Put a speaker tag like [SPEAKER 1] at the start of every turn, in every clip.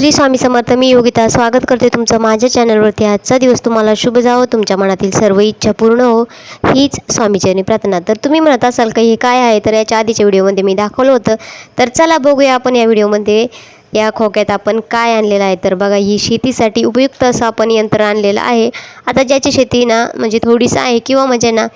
[SPEAKER 1] श्री स्वामी समर्थ मी योगिता स्वागत करते तुमचं माझ्या चॅनलवरती. आजचा दिवस तुम्हाला शुभ जावो तुमच्या मनातील सर्व इच्छा पूर्ण हो हीच स्वामीचरणी प्रार्थना. तर तुम्ही म्हणत असाल का हे काय आहे? तर याच्या आधीच्या व्हिडिओमध्ये मी दाखवलं होतं. तर चला बघूया आपण या व्हिडिओमध्ये या खोक्यात आपण काय आणलेलं आहे. तर बघा ही शेतीसाठी उपयुक्त असं आपण यंत्र आणलेलं आहे. आता ज्याची शेती ना म्हणजे थोडीसं आहे किंवा म्हणजे ना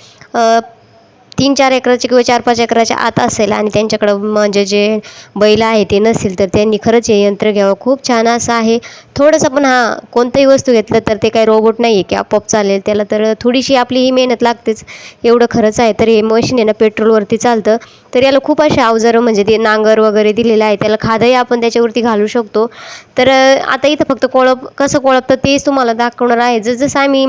[SPEAKER 1] तीन चार एकराचे किंवा चार पाच एकराच्या आत असेल आणि त्यांच्याकडं म्हणजे जे बैल आहे ते नसेल तर त्यांनी खरंच हे यंत्र घ्यावं. खूप छान असं आहे. थोडंसं पण हां कोणतंही वस्तू घेतलं तर ते काही रोबोट नाही आहे की आपोआप चालेल. त्याला तर थोडीशी आपली ही मेहनत लागतेच. एवढं खरंच आहे. तर हे मशीन आहे ना पेट्रोलवरती चालतं. तर याला खूप असे अवजारं म्हणजे ते नांगर वगैरे दिलेलं आहे. त्याला खादंही आपण त्याच्यावरती घालू शकतो. तर आता इथं फक्त कोळप कसं कोळपतं तेच तुम्हाला दाखवणार आहे. जसं आम्ही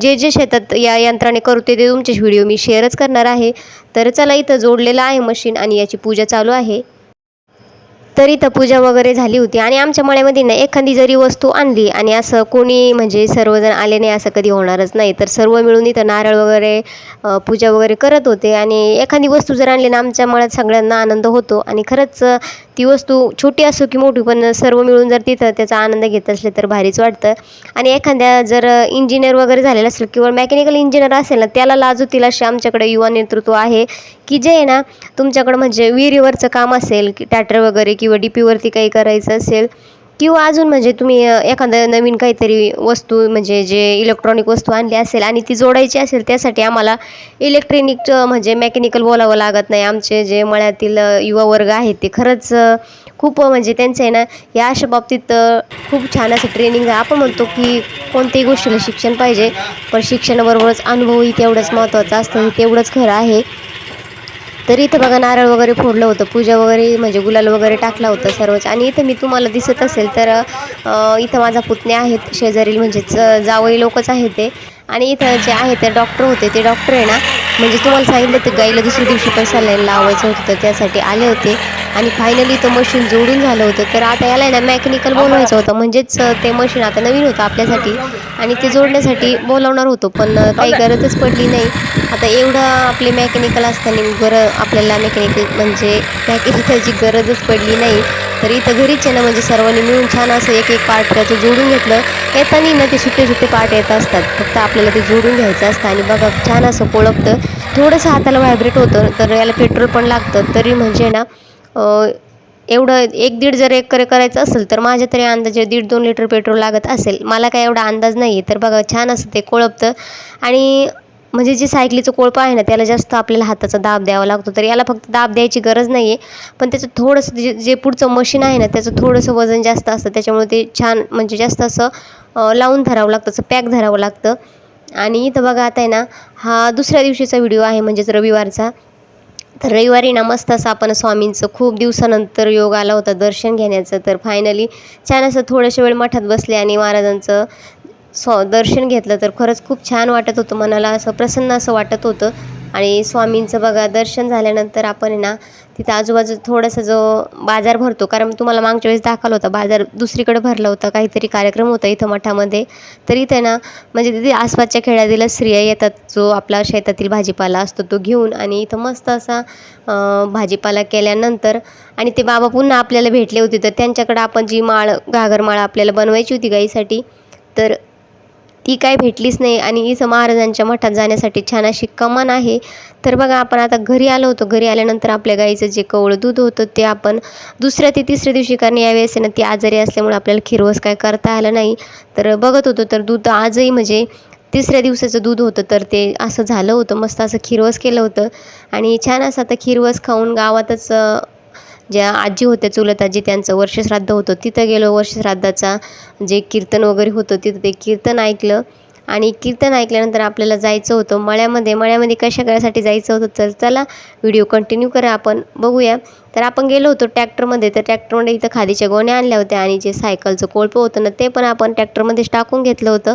[SPEAKER 1] जे जे शेतात या यंत्राने करते ते तुमचे व्हिडिओ मी शेअरच करणार आहे. तर चला इथं जोडलेलं आहे मशीन आणि याची पूजा चालू आहे. तर इथं पूजा वगैरे झाली होती. आणि आमच्या मळ्यामध्ये ना एखादी जरी वस्तू आणली आणि असं कोणी म्हणजे सर्वजण आले नाही असं कधी होणारच नाही. तर सर्व मिळून इथं नारळ वगैरे पूजा वगैरे करत होते. आणि एखादी वस्तू जर आणली ना आमच्या मळ्यात सगळ्यांना आनंद होतो. आणि खरंच ती वस्तू छोटी असो की मोठी पण सर्व मिळून जर तिथं त्याचा आनंद घेत असले तर भारीच वाटतं. आणि एखाद्या जर इंजिनियर वगैरे झालेलं असेल किंवा मेकॅनिकल इंजिनियर असेल ना त्याला लाजूतील असे आमच्याकडे युवा नेतृत्व आहे की जे आहे ना तुमच्याकडं म्हणजे विहिरीवरचं काम असेल की टॅटर वगैरे किंवा डी पीवरती काही करायचं असेल किंवा अजून म्हणजे तुम्ही एखादं नवीन काहीतरी वस्तू म्हणजे जे इलेक्ट्रॉनिक वस्तू आणली असेल आणि ती जोडायची असेल त्यासाठी आम्हाला इलेक्ट्रॉनिक म्हणजे मेकॅनिकल बोलावं लागत नाही. आमचे जे मळ्यातील युवा वर्ग आहेत ते खरंच खूप म्हणजे त्यांचं आहे ना या अशा बाबतीत खूप छान असं ट्रेनिंग आहे. आपण म्हणतो की कोणत्याही गोष्टीला शिक्षण पाहिजे पण शिक्षणाबरोबरच अनुभवही तेवढंच महत्त्वाचा असतो हे तेवढंच खरं आहे. तर इथं बघा नारळ वगैरे फोडलं होतं पूजा वगैरे म्हणजे गुलाल वगैरे टाकला होता सर्वच. आणि इथं मी तुम्हाला दिसत असेल तर इथं माझा पुतणे आहेत शेजारील म्हणजेच जावई लोकच आहेत ते. आणि इथं जे आहे ते डॉक्टर होते ते डॉक्टर आहे ना. म्हणजे तुम्हाला सांगितलं ते गाईला दुसऱ्या दिवशी पण सलाईन लावायचं होतं तर त्यासाठी आले होते. आणि फायनली तो मशीन जोडून झालं होतं. तर आता याला ना मेकॅनिकल बोलवायचं होतं. म्हणजेच ते मशीन आता नवीन होतं आपल्यासाठी. आणि ते जोडण्यासाठी बोलावणार होतो पण अ, काही गरजच पडली नाही. आता एवढं आपले मेकॅनिकल असताना बरं आपल्याला मेकॅनिकल म्हणजे मेकॅनिकलची गरजच पडली नाही. तर इथं घरीच आहे ना म्हणजे सर्वांनी मिळून छान असं एक एक पार्ट त्याचं जोडून घेतलं. येताना ना ते सुट्टे सुट्टे पार्ट येत असतात. फक्त आपल्याला ते जोडून घ्यायचं असतं. आणि बघा छान असं कोळपतं थोडंसं हाताला व्हायब्रेट होतं तर याला पेट्रोल पण लागतं तरी म्हणजे ना एवढं एक दीड जर एक करे करायचं असेल तर माझ्या तरी अंदाजे दीड दोन लिटर पेट्रोल लागत असेल. मला काय एवढा अंदाज नाही आहे तर बघा छान असं ते कोळपतं. आणि म्हणजे जे सायकलीचं कोळपं आहे ना त्याला जास्त आपल्याला हाताचा दाब द्यावा लागतो तर याला फक्त दाब द्यायची गरज नाही आहे पण त्याचं थोडंसं जे जे पुढचं मशीन आहे ना त्याचं थोडंसं वजन जास्त असतं त्याच्यामुळे ते छान म्हणजे जास्त असं लावून धरावं लागतं असं पॅक धरावं लागतं. आणि इथं बघा आता आहे ना हा दुसऱ्या दिवशीचा व्हिडिओ आहे म्हणजेच रविवारचा. तर रविवारी ना मस्त असं आपण स्वामींचं खूप दिवसानंतर योग आला होता दर्शन घेण्याचं. तर फायनली छान असं थोड्याशा वेळ मठात बसले आणि महाराजांचं स्व दर्शन घेतलं. तर खरंच खूप छान वाटत होतं मनाला असं प्रसन्न असं वाटत होतं. आणि स्वामींचं बघा दर्शन झाल्यानंतर आपण आहे ना तिथं आजूबाजू थोडासा जो बाजार भरतो कारण तुम्हाला मागच्या वेळेस दाखवला होता बाजार दुसरीकडे भरला होता काहीतरी कार्यक्रम होता इथं मठामध्ये. तर इथे ना म्हणजे तिथे आसपासच्या खेड्यातील स्त्रिया येतात जो आपला शेतातील भाजीपाला असतो तो घेऊन आणि इथं मस्त असा भाजीपाला केल्यानंतर आणि ते बाबा पुन्हा आपल्याला भेटले होते तर त्यांच्याकडं आपण जी माळ घागरमाळ आपल्याला बनवायची होती गाईसाठी तर ती काय भेटलीच नाही आणि इथं महाराजांच्या मठात जाण्यासाठी छान अशी कमान आहे. तर बघा आपण आता घरी आलो होतो. घरी आल्यानंतर आपल्या गाईचं जे कवळं दूध होतं ते आपण दुसऱ्या ते तिसऱ्या दिवशी कारण. यावेळेस असे ना ती आजारी असल्यामुळे आपल्याला खिरवस काय करता आलं नाही. तर बघत होतो तर दूध आजही म्हणजे तिसऱ्या दिवसाचं दूध होतं. तर ते असं झालं होतं. मस्त असं खिरवस केलं होतं. आणि छान असं आता खिरवस खाऊन गावातच ज्या आजी होत्या चुलत आजी त्यांचं वर्षश्राद्ध होतं. तिथं गेलो वर्षश्राद्धाचा जे कीर्तन वगैरे होतं तिथं ते कीर्तन ऐकलं. आणि कीर्तन ऐकल्यानंतर आपल्याला जायचं होतं मळ्यामध्ये. मळ्यामध्ये कशा करायसाठी जायचं होतं तर चला व्हिडिओ कंटिन्यू करा आपण बघूया. तर आपण गेलो होतो ट्रॅक्टरमध्ये. तर ट्रॅक्टरमध्ये इथं खादीच्या गोण्या आणल्या होत्या आणि जे सायकलचं कोळपं होतं ना ते पण आपण ट्रॅक्टरमध्येच टाकून घेतलं होतं.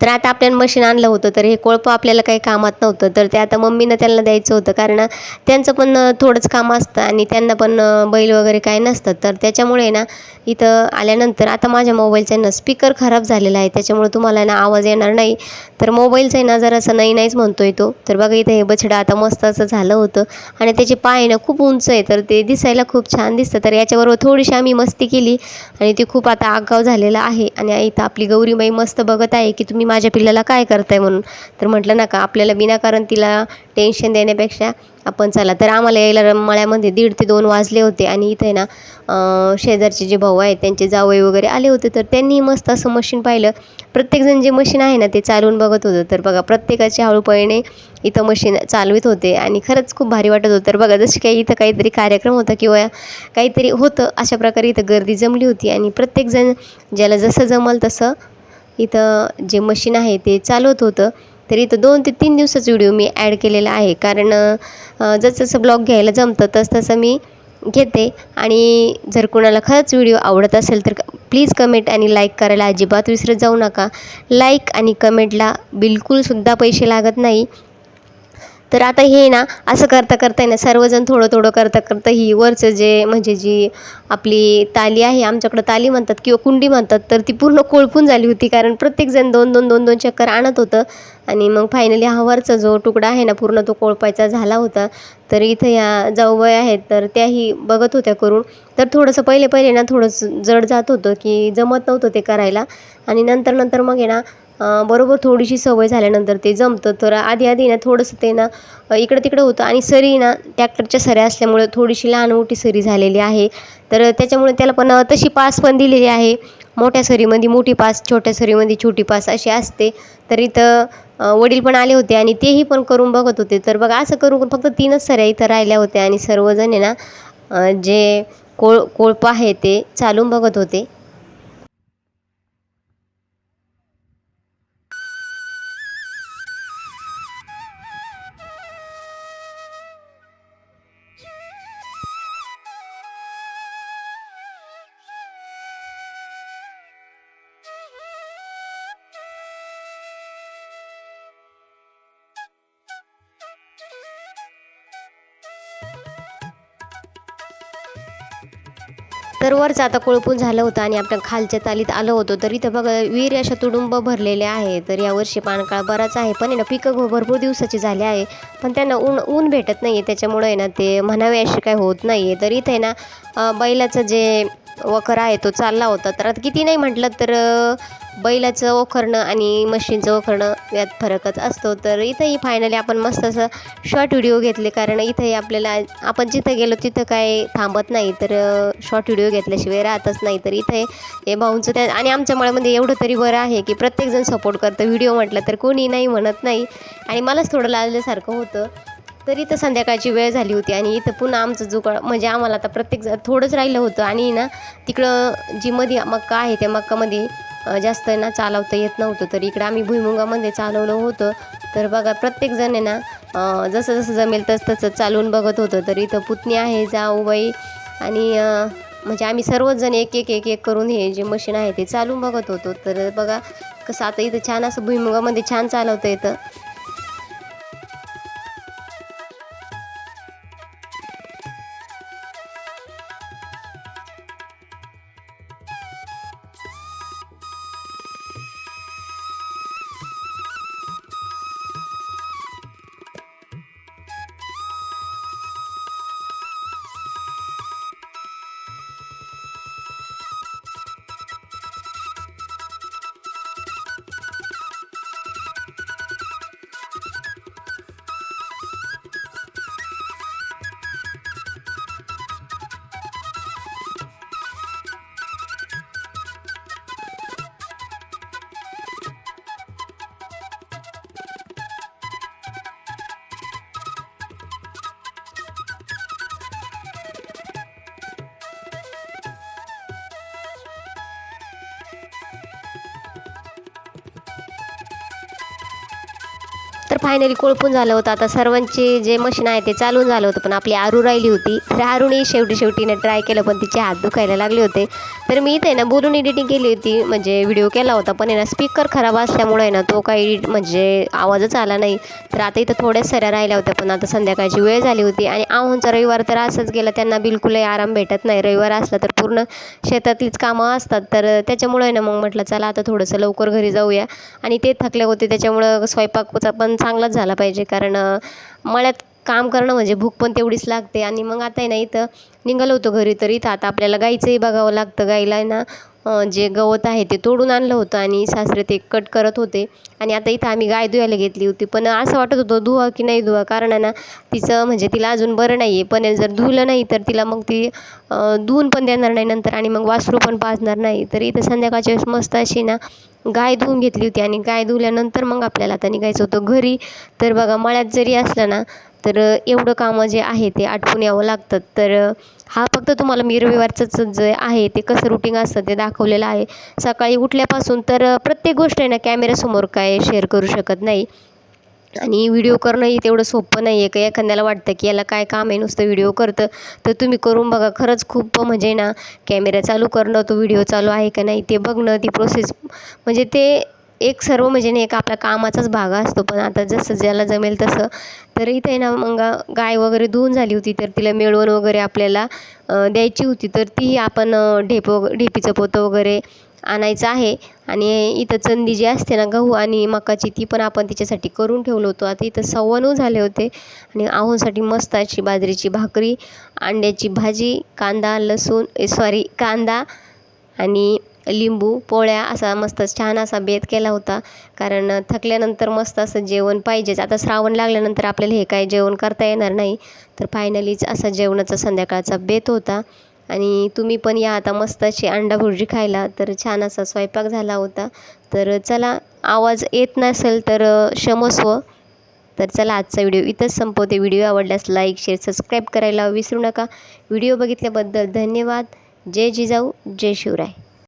[SPEAKER 1] तर आता आपल्याला मशीन आणलं होतं तर हे कोळपं आपल्याला काही कामात नव्हतं. तर ते आता मम्मीनं त्यांना द्यायचं होतं कारण त्यांचं पण थोडंच काम असतं आणि त्यांना पण बैल वगैरे काय नसतं. तर त्याच्यामुळे ना इथं आल्यानंतर आता माझ्या मोबाईलचा ना स्पीकर खराब झालेला आहे. त्याच्यामुळे तुम्हाला ना आवाज येणार नाही. तर मोबाईलचा आहे ना जरासं नाही नाहीच म्हणतोय तो. तर बघा इथं हे बछडं आता मस्त असं झालं होतं. आणि त्याचे पाय ना खूप उंच आहे तर ते दिसायला खूप छान दिसतं. तर याच्याबरोबर थोडीशी आम्ही मस्ती केली आणि ती खूप आता आगाव झालेला आहे. आणि इथं आपली गौरीबाई मस्त बघत आहे की तुम्ही माझ्या पिल्लाला काय करताय म्हणून. तर म्हटलं नका आपल्याला विनाकारण तिला टेन्शन देण्यापेक्षा आपण चला. तर आम्हाला यायला मळ्यामध्ये दीड ते दोन वाजले होते आणि इथे ना शेजारचे जे भाऊ आहेत त्यांचे जावई वगैरे आले होते तर त्यांनी मस्त असं मशीन पाहिलं. प्रत्येकजण जे मशीन आहे ना ते चालवून बघत होतं. तर बघा प्रत्येकाचे हळूपळीने इथं मशीन चालवित होते आणि खरंच खूप भारी वाटत होतं. तर बघा जशी काही इथं काहीतरी कार्यक्रम होता किंवा काहीतरी होतं अशा प्रकारे इथं गर्दी जमली होती. आणि प्रत्येकजण ज्याला जसं जमल तसं इथं जे मशीन आहे ते चालवत होतं. तर इथं दोन ते तीन दिवसाचा व्हिडिओ मी ॲड केलेला आहे. कारण जसं जसं ब्लॉग घ्यायला जमतं तसं तसं मी घेते. आणि जर कोणाला खरंच व्हिडिओ आवडत असेल तर प्लीज कमेंट आणि लाईक करायला अजिबात विसरत जाऊ नका. लाईक आणि कमेंटला बिलकुलसुद्धा पैसे लागत नाही. तर आता हे ना असं करता करता आहे ना सर्वजण थोडं थोडं करता करता ही वरचं जे म्हणजे जी आपली ताली आहे आमच्याकडं ताली म्हणतात किंवा कुंडी म्हणतात तर ती पूर्ण कोळपून झाली होती. कारण प्रत्येकजण दोन दोन दोन दोन चक्कर आणत होतं. आणि मग फायनली हा वरचा जो तुकडा आहे ना पूर्ण तो कोळपायचा झाला होता. तर इथं या जाऊबाई आहेत तर त्याही बघत होत्या करून. तर थोडंसं पहिले पहिले ना थोडंसं जड जात होतं की जमत नव्हतं ते करायला. आणि नंतर नंतर मग आहे ना बरोबर थोडीशी सवय झाल्यानंतर ते जमतं. तर आधी आधी ना थोडंसं ते ना इकडं तिकडं होतं. आणि सरी ना टॅक्टरच्या सऱ्या असल्यामुळं थोडीशी लहान मोठी सरी झालेली आहे. तर त्याच्यामुळे त्याला पण तशी पास पण दिलेली आहे. मोठ्या सरीमध्ये मोठी पास छोट्या सरीमध्ये छोटी पास अशी असते. तर इथं वडील पण आले होते आणि तेही पण करून बघत होते. तर बघा असं करून फक्त तीनच सऱ्या इथं राहिल्या होत्या. आणि सर्वजण आहे ना जे कोळ कोळपं आहे ते चालून बघत होते. तर वरचं आता कोळपून झालं होतं आणि आपण खालच्या तालीत आलो होतो. तर इथं बघा विहीर अशा तुडुंब भरलेले आहे तर यावर्षी पाणकाळ बराच आहे. पण आहे ना पिकं भरपूर दिवसाची झाले आहे. पण त्यांना ऊन ऊन भेटत नाही आहे त्याच्यामुळं आहे ना ते म्हणावे असे काय होत नाही आहे तर इथे आहे ना बैलाचं जे वखर आहे तो चालला होता. तर आता किती नाही म्हटलं तर बैलाचं ओखरणं आणि मशीनचं ओखरणं यात फरकच असतो. तर इथंही फायनली आपण मस्त असं शॉर्ट व्हिडिओ घेतले. कारण इथंही आपल्याला आपण जिथं गेलो तिथं काय थांबत नाही. तर शॉर्ट व्हिडिओ घेतल्याशिवाय राहतच नाही. तर इथे हे भाऊंचं त्या आणि आमच्या मळामध्ये म्हणजे एवढं तरी बरं आहे की प्रत्येकजण सपोर्ट करतं. व्हिडिओ म्हटलं तर कोणी नाही म्हणत नाही. आणि मलाच थोडं लाजल्यासारखं होतं. तर इथं संध्याकाळची वेळ झाली होती. आणि इथं पुन्हा आमचं जुकाळ म्हणजे आम्हाला आता प्रत्येक थोडंच राहिलं होतं. आणि ना तिकडं जी मध्ये मक्का आहे त्या मक्कामध्ये जास्त ना चालवता येत नव्हतं. तर इकडं आम्ही भुईमुगामध्ये चालवलं होतं. तर बघा प्रत्येकजण आहे ना जसं जसं जमेल तसं तसं चालवून बघत होतं. तर इथं पुतणी आहे जाऊबाई आणि म्हणजे आम्ही सर्वच जण एक एक एक एक करून हे जे मशीन आहे ते चालून बघत होतो. तर बघा कसं आता इथं छान असं भुईमुगामध्ये छान चालवता येतं. फायनली कोळपून झालं होतं. आता सर्वांचे जे मशीन आहे ते चालून झालं होतं पण आपली आरू राहिली होती. तर आरूने शेवटी शेवटीने ट्राय केलं पण तिचे हात दुखायला लागले होते. तर मी इथे ना बोलून एडिटिंग केली होती. म्हणजे व्हिडिओ केला होता. पण आहे ना स्पीकर खराब असल्यामुळे आहे ना तो काही म्हणजे आवाजच आला नाही. तर आता इथं थोड्याच सऱ्या राहिल्या होत्या. पण आता संध्याकाळची वेळ झाली होती. आणि आहोंचा रविवार तर असंच गेला. त्यांना बिलकुलही आराम भेटत नाही. रविवार असला तर पूर्ण शेतातलीच कामं असतात. तर त्याच्यामुळे ना मग म्हटलं चला आता थोडंसं लवकर घरी जाऊया. आणि ते थकले होते. त्याच्यामुळं स्वयंपाकचा पण चांगलाच झाला पाहिजे. कारण मळ्यात काम करणं म्हणजे भूक पण तेवढीच लागते. आणि मग आता आहे ना इथं निघालो होतो घरी तर इथं आता आपल्याला गाईचंही बघावं लागतं. गाईला आहे ना जे गवत आहे ते तोडून आणलं होतं आणि सासरे ते कट करत होते. आणि आता इथं आम्ही गाय धुवायला घेतली होती. पण असं वाटत होतं धुवा की नाही धुवा? कारण आहे ना तिचं म्हणजे तिला अजून बरं नाही आहे पण जर धुवलं नाही तर तिला मग ती धुवून पण देणार नाही नंतर आणि मग वासरू पण पाजणार नाही. तर इथं संध्याकाळच्या वेळेस मस्त अशी ना गाय धुवून घेतली होती. आणि गाय धुवल्यानंतर मग आपल्याला आता निघायचं होतं घरी. तर बघा मळ्यात जरी असलं ना तर एवढं कामं जे आहे ते आटपून यावं लागतं. तर हा फक्त तुम्हाला मी रविवारचंच जे आहे ते कसं रुटीन असतं ते दाखवलेलं आहे. सकाळी उठल्यापासून तर प्रत्येक गोष्ट आहे ना कॅमेऱ्यासमोर काय शेअर करू शकत नाही. आणि व्हिडिओ करणंही तेवढं सोपं नाही आहे का? एखाद्याला वाटतं की याला काय काम आहे नुसतं व्हिडिओ करतं. तर तुम्ही करून बघा खरंच खूप म्हणजे ना कॅमेरा चालू करणं तो व्हिडिओ चालू आहे का नाही ते बघणं ती प्रोसेस म्हणजे ते एक सर्व म्हणजे नाही एक आपल्या कामाचाच भाग असतो. पण आता जसं ज्याला जमेल तसं. तर इथे आहे ना मग गाय वगैरे धुवून झाली होती तर तिला मिळवून वगैरे आपल्याला द्यायची होती. तर ती आपण ढेप वग ढेपीचं पोतं वगैरे आणायचं आहे. आणि इथं चंदी जी असते ना गहू आणि मकाची ती पण आपण तिच्यासाठी करून ठेवलं होतं. आता इथं सव्वा झाले होते. आणि आहोंसाठी मस्त अशी बाजरीची भाकरी अंड्याची भाजी कांदा लसूण सॉरी कांदा आणि लिंबू पोळ्या असा मस्त छान असा बेत केला होता. कारण थकल्यानंतर मस्त असं जेवण पाहिजेच आता श्रावण लागल्यानंतर आपल्याला हे काय जेवण करता येणार नाही. तर फायनलीच असा जेवणाचा संध्याकाळचा बेत होता. आणि तुम्ही पण या आता मस्त अशी अंडा भुर्जी खायला. तर छान असा स्वयंपाक झाला होता. तर चला आवाज येत नसेल तर क्षमस्व. तर चला आजचा व्हिडिओ इथंच संपवते. व्हिडिओ आवडल्यास लाईक शेअर सबस्क्राईब करायला विसरू नका. व्हिडिओ बघितल्याबद्दल धन्यवाद. जय जिजाऊ जय शिवराय.